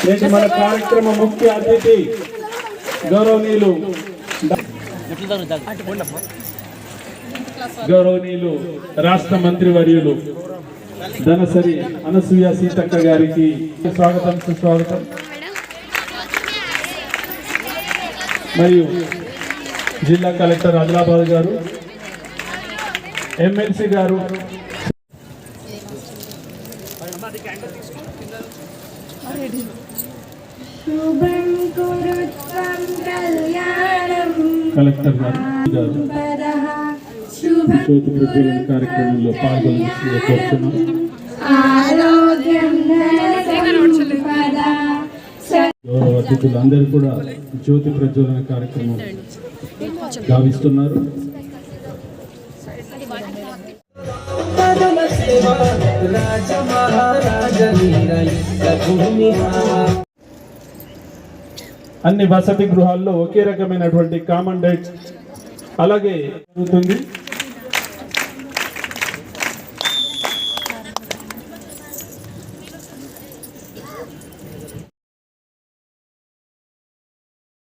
నేటి మన కార్యక్రమ ముఖ్య అతిథి గౌరవనీయులు గౌరవనీయులు రాష్ట్ర మంత్రి వర్యులు ధనసరి అనసూయ సీతక్క గారికి స్వాగతం సుస్వాగతం. మరియు జిల్లా కలెక్టర్ ఆదిలాబాద్ గారు ఎమ్మెల్సీ గారు. కలెక్టర్ గారు జ్యోతి ప్రజ్వలన కార్యక్రమంలో పాల్గొని కోరుతున్నాం. గౌరవ అతిథులు అందరూ కూడా జ్యోతి ప్రజ్వలన కార్యక్రమం గావిస్తున్నారు. అన్ని వసతి గృహాల్లో ఒకే రకమైనటువంటి కామన్ డైట్ అలాగే జరుగుతుంది.